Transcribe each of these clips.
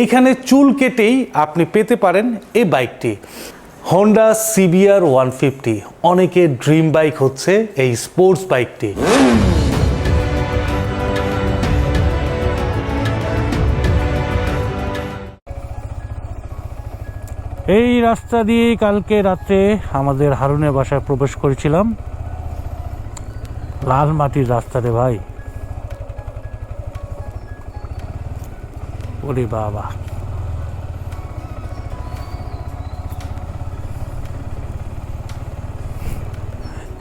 এইখানে চুল কেটেই আপনি পেতে পারেন এই বাইকটি। হন্ডা সিবিআর ওয়ান ফিফটি অনেকের ড্রিম বাইক হচ্ছে এই স্পোর্টস বাইকটি এই রাস্তা দিয়ে কালকে রাতে আমাদের হারুনের বাসায় প্রবেশ করেছিলাম। লাল মাটির রাস্তা রে ভাই। ওরে বাবা।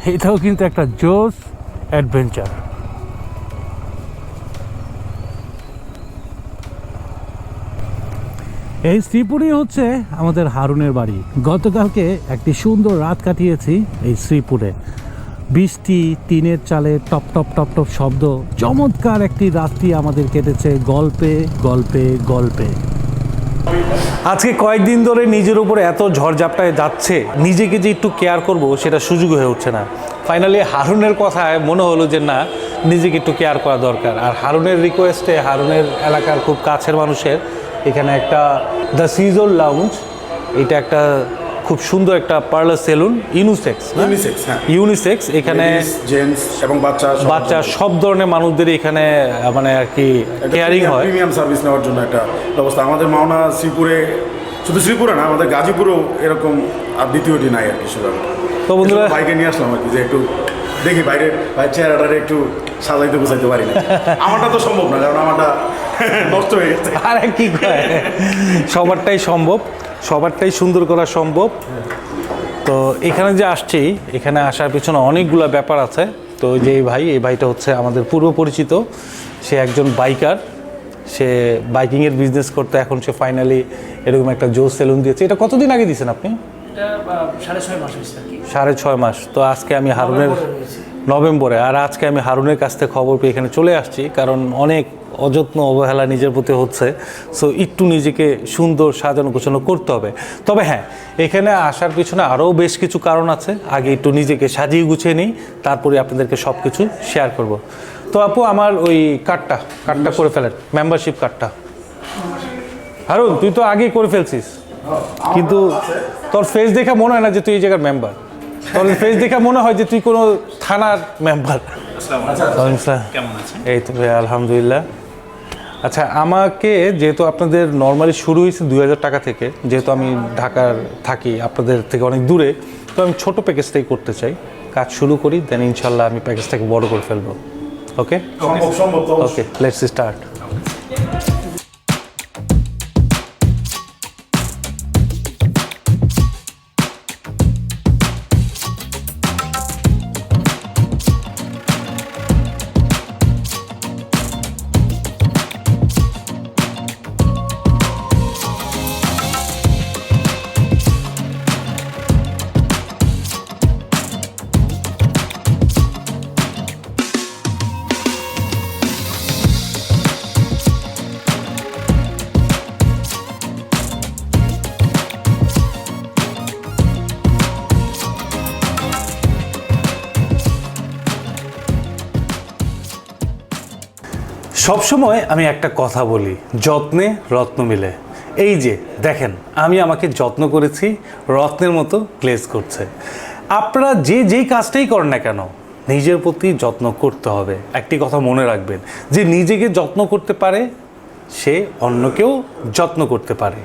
এটাও কিন্তু একটা জোস অ্যাডভেঞ্চার। এই শ্রীপুরে হচ্ছে আমাদের হারুনের বাড়ি। গতকালকে একটি সুন্দর রাত কাটিয়েছি এই শ্রীপুরে। বৃষ্টি, টিনের চালে টপ টপ টপ টপ শব্দ। চমৎকার একটি রাত্রি আমাদের কেটেছে গল্পে গল্পে গল্পে। আজকে কয়েকদিন ধরে নিজের উপরে এত ঝড়ঝাপটায় যাচ্ছে, নিজেকে যে একটু কেয়ার করব সেটা সুযোগ হয়ে উঠছে না। ফাইনালি হারুনের কথায় মনে হলো যে না, নিজেকে একটু কেয়ার করা দরকার। আর হারুনের রিকোয়েস্টে হারুনের এলাকার খুব কাছের মানুষের, এখানে একটা দ্য সিজর লাউঞ্জ এটা একটা খুব সুন্দর একটা পার্লার সেলুন ইউনিসেক্স ইউনিসেক্স হ্যাঁ। ইউনিসেক্স এখানে জেন্টস এবং বাচ্চা বাচ্চা সব ধরনের মানুষদের এখানে মানে আর কি কেয়ারিং হয়। প্রিমিয়াম সার্ভিস নেওয়ার জন্য একটা ব্যবস্থা। আমাদের মাওনা শ্রীপুরে শুধু শ্রীপুরে না আমাদের গাজীপুরেও এরকম আর দ্বিতীয়টি নাই আর কি তো বন্ধুরা বাইকে নিয়ে আসলাম আর কি যে একটু দেখি বাইরে বাইরের চেহারাটারে একটু সাজাইতে বুঝাইতে পারি না। আমারটা তো সম্ভব না কারণ আমারটা নষ্ট হয়ে গেছে। আরে কি সবারটাই সম্ভব। সবারটাই সুন্দর করা সম্ভব। তো এখানে যে আসছি এখানে আসার পিছনে অনেকগুলো ব্যাপার আছে। তো যে এই ভাই এই ভাইটা হচ্ছে আমাদের পূর্ব পরিচিত। সে একজন বাইকার সে বাইকিংয়ের বিজনেস করতে এখন সে ফাইনালি এরকম একটা জো সেলুন দিয়েছে। এটা কতদিন আগে দিয়েছেন আপনি? সাড়ে ছয় মাস তো আজকে আমি হারুনের নভেম্বরে। আর আজকে আমি হারুনের কাছ থেকে খবর পেয়ে এখানে চলে আসছি কারণ অনেক অযত্ন অবহেলা নিজের প্রতি হচ্ছে। সো একটু নিজেকে সুন্দর সাজানো গোছানো করতে হবে। তবে হ্যাঁ এখানে আসার পিছনে আরও বেশ কিছু কারণ আছে। আগে একটু নিজেকে সাজিয়ে গুছিয়ে নিই তারপরে আপনাদেরকে সব কিছু শেয়ার করব। তো আপু আমার ওই কার্ডটা কার্ডটা করে ফেলেন মেম্বারশিপ কার্ডটা হারুন তুই তো আগেই করে ফেলছিস। কিন্তু তোর ফেস দেখে মনে হয় না যে তুই এই জায়গার মেম্বার তোর ফেস দেখে মনে হয় যে তুই কোনো থানার মেম্বার এই তো ভাই আলহামদুলিল্লাহ। আচ্ছা আমাকে যেহেতু আপনাদের নর্মালি শুরু হয়েছে দুই হাজার টাকা থেকে যেহেতু আমি ঢাকার থাকি আপনাদের থেকে অনেক দূরে তো আমি ছোট প্যাকেজটাই করতে চাই। কাজ শুরু করি দেন ইনশাল্লাহ আমি প্যাকেজটাকে বড় করে ফেলব। ওকে ওকে লেটস স্টার্ট সবসময় আমি একটা কথা বলি, যত্নে রত্ন মিলে। এই যে, দেখেন, আমি আমাকে যত্ন করেছি, রত্নের মতো গ্লেজ করছে। আপনারা যে যেই কাজটাই করেন না কেন, নিজের প্রতি যত্ন করতে হবে। একটি কথা মনে রাখবেন, যে নিজেকে যত্ন করতে পারে, সে অন্যকেও যত্ন করতে পারে।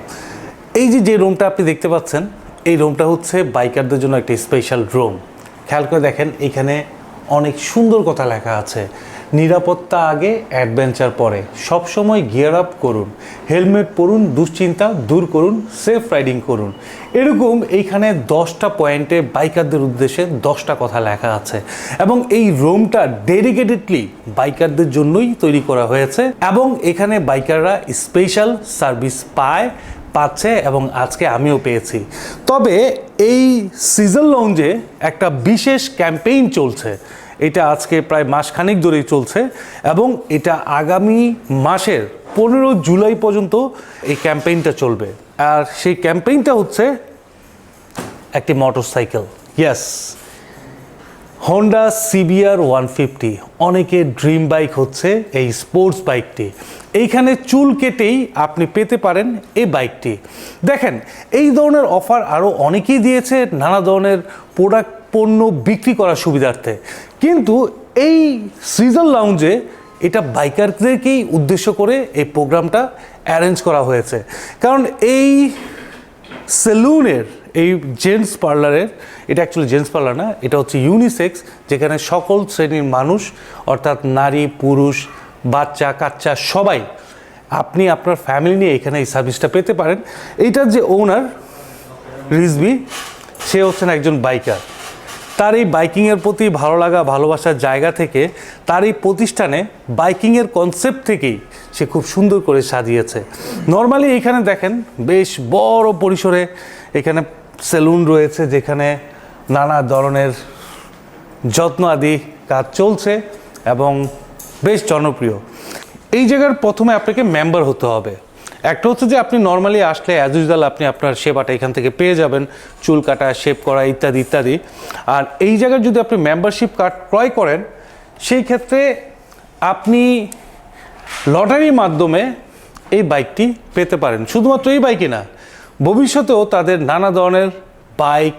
এই যে যে রুমটা আপনি দেখতে পাচ্ছেন, এই রুমটা হচ্ছে বাইকারদের জন্য একটা স্পেশাল রুম খেয়াল করে দেখেন, এখানে অনেক সুন্দর কথা লেখা আছে। নিরাপত্তা আগে অ্যাডভেঞ্চার পরে। সবসময় গিয়ার আপ করুন হেলমেট পরুন, দুশ্চিন্তা দূর করুন সেফ রাইডিং করুন। এরকম এইখানে দশটা পয়েন্টে বাইকারদের উদ্দেশ্যে দশটা কথা লেখা আছে। এবং এই রুমটা ডেডিকেটেডলি বাইকারদের জন্যই তৈরি করা হয়েছে। এবং এখানে বাইকাররা স্পেশাল সার্ভিস পায়, পাচ্ছে এবং আজকে আমিও পেয়েছি। তবে এই সিজন লঞ্জে একটা বিশেষ ক্যাম্পেইন চলছে। এটা আজকে প্রায় মাসখানেক ধরেই চলছে এবং এটা আগামী মাসের পনেরো জুলাই পর্যন্ত এই ক্যাম্পেইনটা চলবে। আর সেই ক্যাম্পেইনটা হচ্ছে একটি motorcycle. Yes Honda CBR one fifty অনেকের ড্রিম বাইক হচ্ছে এই স্পোর্টস বাইকটি এইখানে চুল কেটেই আপনি পেতে পারেন এই বাইকটি দেখেন, এই ধরনের অফার আরও অনেকেই দিয়েছে, নানা ধরনের প্রোডাক্ট পণ্য বিক্রি করার সুবিধার্থে। কিন্তু এই সিজন লাউঞ্জে এটা বাইকারদেরকেই উদ্দেশ্য করে এই প্রোগ্রামটা অ্যারেঞ্জ করা হয়েছে। কারণ এই সেলুনের, এই জেন্টস পার্লারের এটা অ্যাকচুয়ালি জেন্টস পার্লার না, এটা হচ্ছে ইউনিসেক্স যেখানে সকল শ্রেণির মানুষ, অর্থাৎ নারী, পুরুষ, বাচ্চা, কাচ্চা, সবাই, আপনি আপনার ফ্যামিলি নিয়ে এখানে এই সার্ভিসটা পেতে পারেন। এইটার যে ওনার রিজবি সে হচ্ছেন একজন বাইকার তার এই বাইকিংয়ের প্রতি ভালো লাগা, ভালোবাসার জায়গা থেকে তার এই প্রতিষ্ঠানে বাইকিংয়ের কনসেপ্ট থেকেই সে খুব সুন্দর করে সাজিয়েছে। নর্মালি এখানে দেখেন বেশ বড় পরিসরে এখানে সেলুন রয়েছে যেখানে নানা ধরনের যত্ন আদি কাজ চলছে এবং বেশ জনপ্রিয়। এই জায়গার প্রথমে আপনাকে মেম্বার হতে হবে। একটা হচ্ছে যে আপনি নর্মালি আসলে অ্যাজ ইউজুয়াল আপনি আপনার সেবাটা এখান থেকে পেয়ে যাবেন, চুল কাটা শেপ করা ইত্যাদি ইত্যাদি। আর এই জায়গায় যদি আপনি মেম্বারশিপ কার্ড ক্রয় করেন, সেই ক্ষেত্রে আপনি লটারির মাধ্যমে এই বাইকটি পেতে পারেন। শুধুমাত্র এই বাইকই না, ভবিষ্যতেও তাদের নানা ধরনের বাইক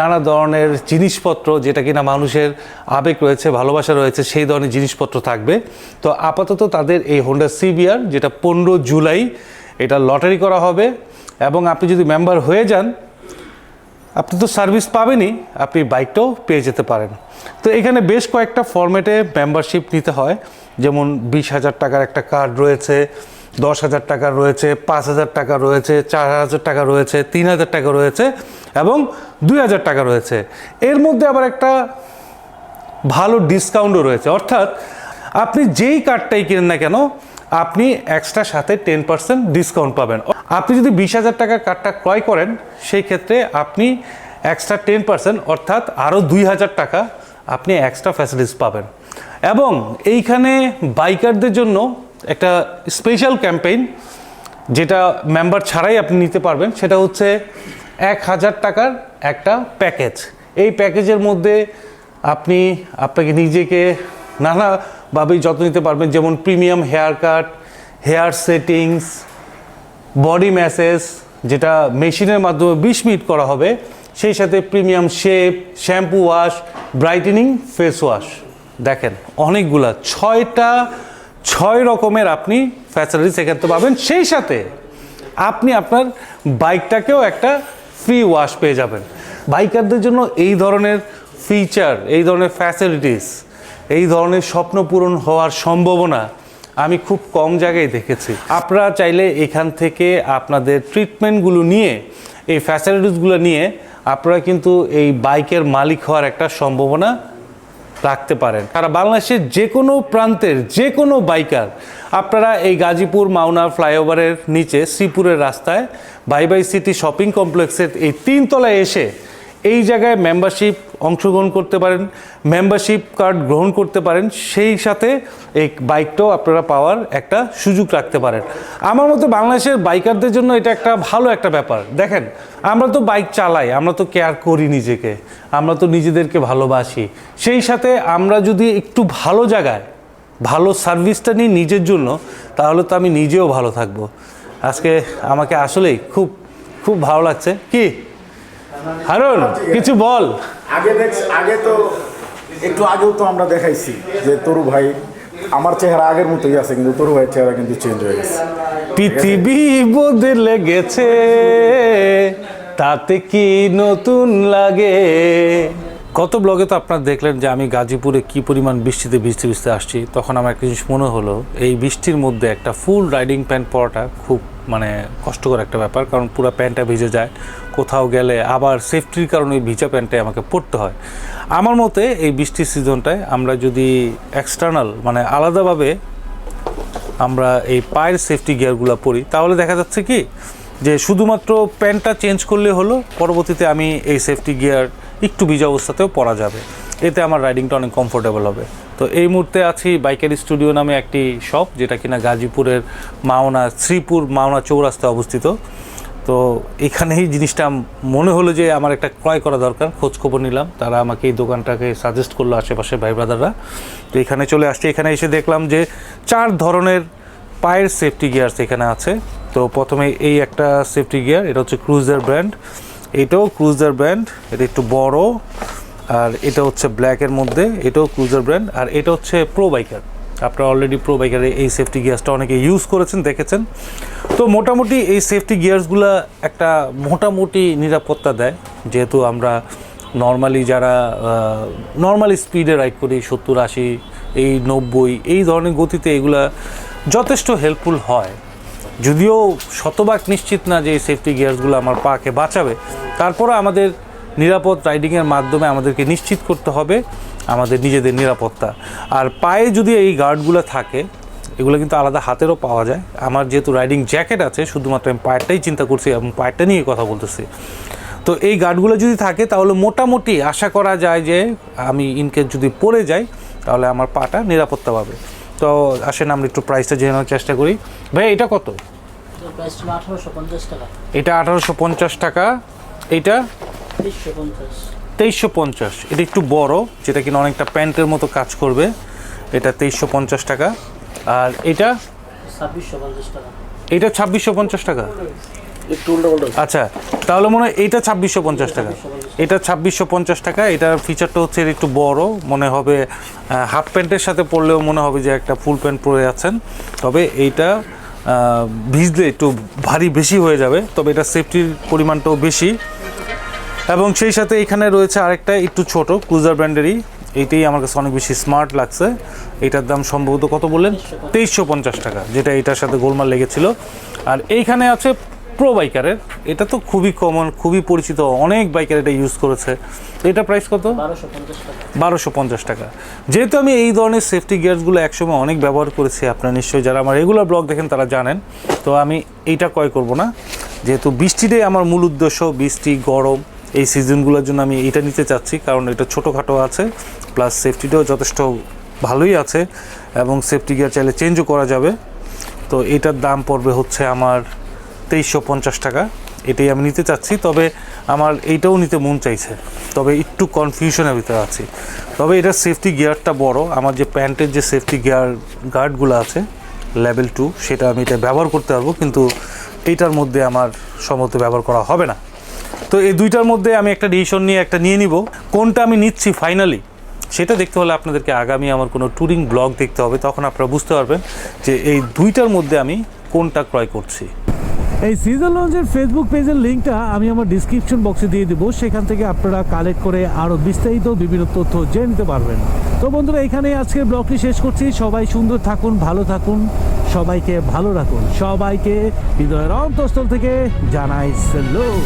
নানা ধরনের জিনিসপত্র, যেটা কিনা মানুষের আবেগ রয়েছে, ভালোবাসা রয়েছে, সেই ধরনের জিনিসপত্র থাকবে। তো আপাতত তাদের এই হোন্ডা সিবিআর যেটা পনেরো জুলাই এটা লটারি করা হবে এবং আপনি যদি মেম্বার হয়ে যান, আপনি তো সার্ভিস পাবেনই, আপনি বাইকটাও পেয়ে যেতে পারেন। তো এখানে বেশ কয়েকটা ফরম্যাটে মেম্বারশিপ নিতে হয়, যেমন বিশ হাজার টাকার একটা কার্ড রয়েছে, দশ হাজার টাকা রয়েছে, পাঁচ হাজার টাকা রয়েছে, চার হাজার টাকা রয়েছে, তিন হাজার টাকা রয়েছে এবং দুই হাজার টাকা রয়েছে। এর মধ্যে আবার একটা ভালো ডিসকাউন্টও রয়েছে। অর্থাৎ আপনি যেই কার্ডটাই কিনেন না কেন আপনি এক্সট্রা সাথে টেন পার্সেন্ট ডিসকাউন্ট পাবেন। আপনি যদি বিশ হাজার টাকার কার্ডটা ক্রয় করেন, সেই ক্ষেত্রে আপনি এক্সট্রা টেন পার্সেন্ট অর্থাৎ আরও দুই হাজার টাকা আপনি এক্সট্রা ফ্যাসিলিটিস পাবেন। এবং এইখানে বাইকারদের জন্য একটা স্পেশাল ক্যাম্পেইন যেটা মেম্বার ছাড়াই আপনি নিতে পারবেন, সেটা হচ্ছে এক হাজার টাকার একটা প্যাকেজ এই প্যাকেজের মধ্যে আপনি আপনাকে নিজেকে নানাভাবেই যত্ন নিতে পারবেন। যেমন premium hair cut hair settings body massage যেটা মেশিনের মাধ্যমে বিশ মিনিট করা হবে। সেই সাথে premium shape shampoo wash brightening face wash দেখেন, অনেকগুলা, ছয়টা, ছয় রকমের আপনি ফ্যাসিলিটিস এখান থেকে পাবেন। সেই সাথে আপনি আপনার বাইকটাকেও একটা ফ্রি ওয়াশ পেয়ে যাবেন। বাইকারদের জন্য এই ধরনের ফিচার এই ধরনের ফ্যাসিলিটিস এই ধরনের স্বপ্ন পূরণ হওয়ার সম্ভাবনা আমি খুব কম জায়গায় দেখেছি। আপনারা চাইলে এখান থেকে আপনাদের ট্রিটমেন্টগুলো নিয়ে, এই ফ্যাসিলিটিসগুলো নিয়ে আপনারা কিন্তু এই বাইকের মালিক হওয়ার একটা সম্ভাবনা রাখতে পারেন। তারা বাংলাদেশের যে কোনো প্রান্তের যে কোনো বাইকার, আপনারা এই গাজীপুর মাওনা ফ্লাইওভারের নিচে শ্রীপুরের রাস্তায় বাই বাই সিটি শপিং কমপ্লেক্সের এই তিনতলায় এসে এই জায়গায় মেম্বারশিপ অংশগ্রহণ করতে পারেন মেম্বারশিপ কার্ড গ্রহণ করতে পারেন, সেই সাথে এই বাইকটাও আপনারা পাওয়ার একটা সুযোগ রাখতে পারেন। আমার মতে বাংলাদেশের বাইকারদের জন্য এটা একটা ভালো একটা ব্যাপার। দেখেন, আমরা তো বাইক চালাই, আমরা তো কেয়ার করি নিজেকে, আমরা তো নিজেদেরকে ভালোবাসি। সেই সাথে আমরা যদি একটু ভালো জায়গায়, ভালো সার্ভিসটা নিই নিজের জন্য, তাহলে তো আমি নিজেও ভালো থাকব। আজকে আমাকে আসলেই খুব খুব ভালো লাগছে। কি? হারুন কিছু বল। আগে দেখ আগে তো একটু আগেও তো আমরা দেখাইছি যে তরু ভাই আমার চেহারা আগের মতোই আছে কিন্তু তরু ভাইয়ের চেহারা কিন্তু চেঞ্জ হয়ে গেছে। পৃথিবী বদলে গেছে তাতে কি নতুন লাগে? গত ব্লগে তো আপনারা দেখলেন যে আমি গাজীপুরে কি পরিমাণ বৃষ্টিতে ভিজতে ভিজতে আসছি। তখন আমার একটা জিনিস মনে হলো, এই বৃষ্টির মধ্যে একটা ফুল রাইডিং প্যান্ট পরাটা খুব মানে কষ্টকর একটা ব্যাপার, কারণ পুরো প্যান্টটা ভিজে যায়। কোথাও গেলে আবার সেফটির কারণে ওই ভিজা প্যান্টটাই আমাকে পরতে হয়। আমার মতে এই বৃষ্টির সিজনটায় আমরা যদি এক্সটার্নাল মানে আলাদাভাবে আমরা এই পায়ের সেফটি গিয়ারগুলো পরি, তাহলে দেখা যাচ্ছে কি যে শুধুমাত্র প্যান্টটা চেঞ্জ করলে হলো, পরবর্তীতে আমি এই সেফটি গিয়ার একটু ভিজা অবস্থাতেও পরা যাবে। এতে আমার রাইডিংটা অনেক কমফোর্টেবল হবে। তো এই মুহূর্তে আছি বাইকার স্টুডিও নামে একটি শপ যেটা কিনা গাজীপুরের মাওনা, শ্রীপুর মাওনা চৌরাস্তায় অবস্থিত। তো এখানেই জিনিসটা মনে হলো যে আমার একটা ক্রয় করা দরকার খোঁজ খবর নিলাম। তারা আমাকে এই দোকানটাকে সাজেস্ট করল আশেপাশে ভাই ব্রাদাররা। তো এখানে চলে আসছে। এখানে এসে দেখলাম যে চার ধরনের পায়ের সেফটি গিয়ার্স এখানে আছে। তো প্রথমে এই একটা সেফটি গিয়ার এটা হচ্ছে ক্রুজার ব্র্যান্ড এটাও ক্রুজার ব্র্যান্ড, এটা একটু বড়, আর এটা হচ্ছে ব্ল্যাকের মধ্যে, এটাও ক্রুজার ব্র্যান্ড, আর এটা হচ্ছে প্রো বাইকার আপনারা অলরেডি প্রো বাইকারে এই সেফটি গিয়ার্সটা অনেকে ইউজ করেছেন, দেখেছেন। তো মোটামুটি এই সেফটি গিয়ার্সগুলো একটা মোটামুটি নিরাপত্তা দেয়। যেহেতু আমরা নর্মালি যারা নর্মালি স্পিডে রাইড করি, সত্তর, আশি, এই নব্বই, এই ধরনের গতিতে এগুলা যথেষ্ট হেল্পফুল হয়। যদিও শতভাগ নিশ্চিত না যে এই সেফটি গিয়ার্সগুলো আমার পাকে বাঁচাবে তারপরে আমাদের নিরাপদ রাইডিংয়ের মাধ্যমে আমাদেরকে নিশ্চিত করতে হবে আমাদের নিজেদের নিরাপত্তা। আর পায়ে যদি এই গার্ডগুলো থাকে, এগুলো কিন্তু আলাদা হাতেরও পাওয়া যায়। আমার যেহেতু রাইডিং জ্যাকেট আছে, শুধুমাত্র আমি পায়েরটাই চিন্তা করছি এবং পায়েরটা নিয়ে কথা বলতেছি। তো এই গার্ডগুলো যদি থাকে, তাহলে মোটামুটি আশা করা যায় যে আমি ইনকেস যদি পড়ে যাই, তাহলে আমার পাটা নিরাপত্তা পাবে। তো আসেন আমরা একটু প্রাইসটা জেনে নেওয়ার চেষ্টা করি। ভাই এটা কত? এটা আঠারোশো পঞ্চাশ টাকা। এটা তেইশশো পঞ্চাশ। এটা একটু বড় যেটা কিনা অনেকটা প্যান্টের মতো কাজ করবে। এটা তেইশশো পঞ্চাশ টাকা। আর এটা? ছাব্বিশশো পঞ্চাশ টাকা। এটা ছাব্বিশশো পঞ্চাশ টাকা। আচ্ছা তাহলে মনে হয় এইটা ছাব্বিশশো পঞ্চাশ টাকা। এটা ছাব্বিশশো পঞ্চাশ টাকা এটার ফিচারটা হচ্ছে একটু বড়, মনে হবে হাফ প্যান্টের সাথে পরলেও মনে হবে যে একটা ফুল প্যান্ট পরে আছেন। তবে এইটা ভিজলে একটু ভারী বেশি হয়ে যাবে, তবে এটা সেফটির পরিমাণটাও বেশি। এবং সেই সাথে এখানে রয়েছে আরেকটা একটু ছোট ক্রুজার ব্র্যান্ডেরই এইটাই আমার কাছে অনেক বেশি স্মার্ট লাগছে। এটার দাম সম্ভবত কত বললেন? তেইশশো পঞ্চাশ টাকা, যেটা এটার সাথে গোলমাল লেগেছিল। আর এইখানে আছে প্রো বাইকারের এটা তো খুবই কমন খুবই পরিচিত, অনেক বাইকার এটা ইউজ করেছে। এটা প্রাইস কত? বারোশো পঞ্চাশ টাকা। যেহেতু আমি এই ধরনের সেফটি গিয়ার্সগুলো একসময় অনেক ব্যবহার করেছি, আপনারা নিশ্চয়ই যারা আমার রেগুলার ব্লগ দেখেন তারা জানেন। তো আমি এইটা ক্রয় করব না। যেহেতু বৃষ্টিটাই আমার মূল উদ্দেশ্য, বৃষ্টি, গরম, এই সিজনগুলোর জন্য আমি এটা নিতে চাচ্ছি, কারণ এটা ছোটোখাটো আছে প্লাস সেফটিটাও যথেষ্ট ভালোই আছে, এবং সেফটি গিয়ার চাইলে চেঞ্জও করা যাবে। তো এটার দাম পড়বে হচ্ছে আমার তেইশশো পঞ্চাশ টাকা। এটাই আমি নিতে চাচ্ছি, তবে আমার এইটাও নিতে মন চাইছে। তবে একটু কনফিউশনের ভিতরে আছি। তবে এটার সেফটি গিয়ারটা বড়। আমার যে প্যান্টের যে সেফটি গিয়ার গার্ডগুলো আছে লেভেল টু সেটা আমি এটা ব্যবহার করতে পারব, কিন্তু এইটার মধ্যে আমার সম্ভবত ব্যবহার করা হবে না। তো এই দুইটার মধ্যে আমি একটা ডিসিশন নিয়ে একটা নিয়ে নিব। কোনটা আমি নিচ্ছি ফাইনালি সেটা দেখতে হলে আপনাদেরকে আগামী আমার কোনো ট্যুরিং ব্লগ দেখতে হবে, তখন আপনারা বুঝতে পারবেন যে এই দুইটার মধ্যে আমি কোনটা ক্রয় করছি। এই সিজন লঞ্চের ফেসবুক পেজের লিঙ্কটা আমি আমার ডিসক্রিপশন বক্সে দিয়ে দেবো। সেখান থেকে আপনারা কালেক্ট করে আরও বিস্তারিত বিভিন্ন তথ্য জেনে নিতে পারবেন। তো বন্ধুরা এখানে আজকের ব্লগটি শেষ করছি। সবাই সুন্দর থাকুন, ভালো থাকুন, সবাইকে ভালো রাখুন। সবাইকে হৃদয়ের অন্তঃস্থল থেকে জানাই স্যালুট